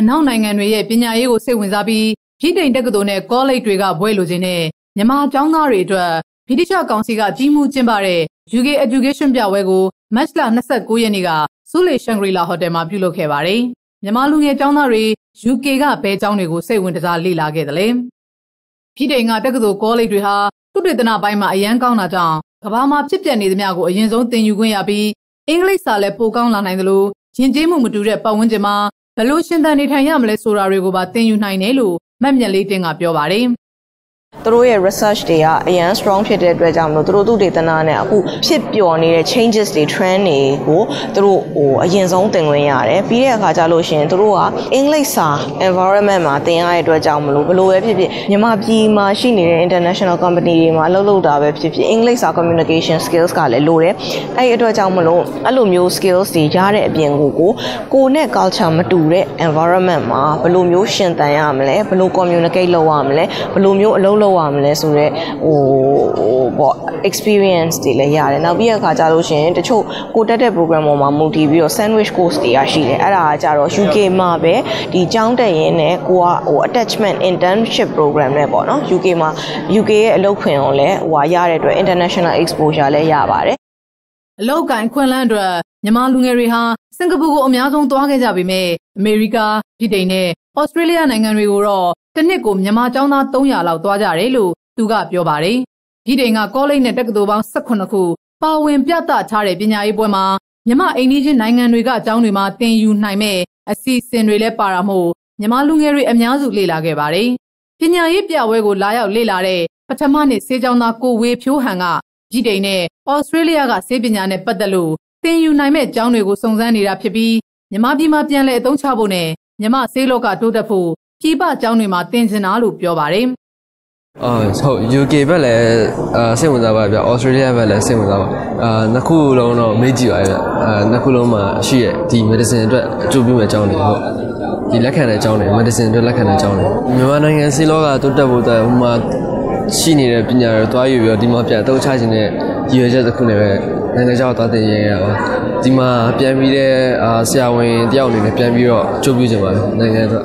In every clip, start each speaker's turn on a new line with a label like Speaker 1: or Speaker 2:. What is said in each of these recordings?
Speaker 1: အနောက်နိုင်ငံတွေရဲ့ပညာရေးကိုစိတ်ဝင်စားပြီးဗြိတိန်တက္ကသိုလ်နဲ့ကောလိပ်တွေကဘွဲလိုချင်တဲ့မြန်မာကျောင်းသားတွေအတွက်ဗြိတိရှကောင်စီကကြီးမှုကျင်းပတဲ့ UK Education ပြပွဲကိုမတ်လ29ရက်နေ့ကဆူလီရှန်ဂရီလာဟိုတယ်မှာပြုလုပ်ခဲ့ပါတယ်။မြန်မာလူငယ်ကျောင်းသားတွေ UK ကဘဲကျောင်းတွေကိုစိတ်ဝင်စားလေ့လာခဲ့တယ်လေ။ပြည်တိုင်ကတက္ကသိုလ်ကောလိပ်တွေဟာသုတေသနပိုင်းမှာအရန်ကောင်းတာကြောင့်ကမ္ဘာမှာဖြစ်ပျက်နေသမျှကိုအရင်ဆုံးသင်ယူခွင့်ရပြီးအင်္ဂလိပ်စာလည်းပိုကောင်းလာနိုင်သလိုယဉ်ကျေးမှုမတူတဲ့ပတ်ဝန်းကျင်မှာ ဘလို့ရှင်သန်နေထိုင်ရမလဲဆိုတာတွေကိုပါသင်ယူနိုင်တယ်လို့မက်မြက်လေးတင်ကပြောပါတယ်။
Speaker 2: သူတို့ရဲ့ research တွေကအရန် strong ဖြစ်တဲ့အတွက်ကြောင့်မလို့သူတို့သူတေသနာနဲ့အခုဖြစ်ပျော်နေတဲ့ changes တွေ trend တွေကိုသူတို့ဟိုအရင်ဆုံးသင်ခွင့်ရတယ်ပြီးတဲ့အခါကျလို့ရှိရင်သူတို့ကအင်္ဂလိပ်စာ environment မှာသင်ရတဲ့အတွက်ကြောင့်မလို့ဘလို့ပဲဖြစ်ဖြစ်မြန်မာပြည်မှာရှိနေတဲ့ international company တွေမှာအလုပ်လုပ်တာပဲဖြစ်ဖြစ်အင်္ဂလိပ်စာ communication skills ကလည်းလိုတယ်အဲ့ဒီအတွက်ကြောင့်မလို့အဲ့လိုမျိုး skills တွေရတဲ့အပြင်ကိုကိုကိုနဲ့ culture မတူတဲ့ environment မှာဘလို့မျိုးရှင်သန်ရမလဲဘလို့ communicate လုပ်ရမလဲဘလို့မျိုးအလုပ်လုပ်ရမလဲဆိုတော့ဟိုဟိုပေါ့ experience တွေလည်းရတယ်နောက်ပြီးတဲ့အခါကျလို့ရှိရင်တချို့ကိုတက်တဲ့ program ပေါ်မှာမူတည်ပြီးတော့ sandwich course တွေရရှိတယ်အဲ့ဒါကကြတော့ UK မှာပဲဒီကျောင်းတက်ရင်းနဲ့ကိုကဟို attachment internship program နဲ့ပေါ့နော် UK မှာ UK ရဲ့အလုပ်ခွင်ကိုလည်းဟိုဟာရတဲ့အတွက် international exposure လည်းရပါတယ်
Speaker 1: အလောက်ကန်ခွင်လန်းအတွက်မြန်မာလူငယ်တွေဟာစင်ကာပူကိုအများဆုံးသွားခဲ့ကြပေမဲ့အမေရိကဗြိတိန်နဲ့ ဩစတြေးလျနိုင်ငံတွေကိုတော့တစ်နှစ်ကိုမြန်မာကျောင်းသား300လောက်သွားကြတယ်လို့သူကပြောပါတယ်။ပြည်တိုင်ကကောလိပ်နဲ့တက္ကသိုလ်ပေါင်း18ခုပါဝင်ပြသထားတဲ့ပညာရေးပွဲမှာမြမအိန္ဒိချင်းနိုင်ငံတွေကအကြောင်းတွေမှာသင်ယူနိုင်မဲ့အစီအစဉ်တွေလည်းပါတာမို့မြမလူငယ်တွေအများစုလေ့လာခဲ့ပါတယ်။ပညာရေးပြပွဲကိုလာရောက်လေ့လာတဲ့ပထမနှစ်ဆေးကျောင်းသားကိုဝေဖြိုးဟန်ကပြည်တိုင်နဲ့ဩစတြေးလျကဆေးပညာနဲ့ပတ်သက်လို့သင်ယူနိုင်မဲ့ကျောင်းတွေကိုစုံစမ်းနေတာဖြစ်ပြီးမြမပြည်မှာပြန်လည်အသုံးချဖို့နဲ့ မြမဆေးလောကတိုးတက်ဖို့ပြည်ပကျောင်းတွေမှာသင်ကျင်တာလို့ပြောပါတယ်
Speaker 3: အာဟုတ် UK ဘက်လည်းအာစိတ်ဝင်စားပါဗျ။ Australia ဘက်လည်းစိတ်ဝင်စားပါ။အာနှစ်ခုလုံးတော့မေ့ကြည့်ပါရဲ့ဗျ။အာနှစ်ခုလုံးမှာရှိရဲ့ဒီ medicine အတွက်အကျိုးပြုမဲ့အကြောင်းတွေဟုတ်ဒီလက်ခံတဲ့အကြောင်းတွေ medicine အတွက်လက်ခံတဲ့အကြောင်းတွေမြန်မာနိုင်ငံစီလောကတိုးတက်ဖို့အတွက်ဟိုမှာရှိနေတဲ့ပညာတွေတွားယူပြီးတော့ဒီမှာပြန်အသုံးချခြင်းနဲ့ ရည်ရွယ်ချက်တစ်ခုနဲ့ပဲနိုင်ငံခြားသွားတင်ရရပါဒီမှာပြန်ပြီးတဲ့အာဆရာဝန်တယောက်အနေနဲ့ပြန်ပြီးတော့အကျိုးပြုခြင်းပါနိုင်ငံအတွက်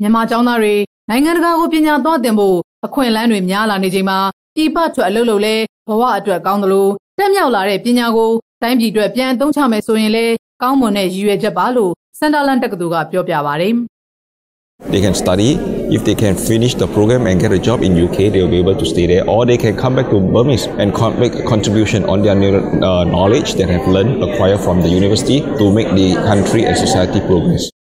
Speaker 1: မြန်မာကျောင်းသားတွေနိုင်ငံတကာကိုပညာသွားတင်ဖို့အခွင့်အလမ်းတွေများလာနေချိန်မှာပြည်ပထွက်အလုပ်လုပ်လဲဘဝအတွက်ကောင်းသလိုတက်မြောက်လာတဲ့ပညာကိုတိုင်းပြည်အတွက်ပြန်အသုံးချမယ်ဆိုရင်လည်းကောင်းမွန်တဲ့ရည်ရွယ်ချက်ပါလို့စန်တာလန်တက္ကသိုလ်ကပြောပြပါတယ်
Speaker 4: They can study. If they can finish the program and get a job in UK, they will be able to stay there. Or they can come back to Burmese and con- make a contribution on their uh, knowledge that have learned, acquired from the university to make the country and society progress.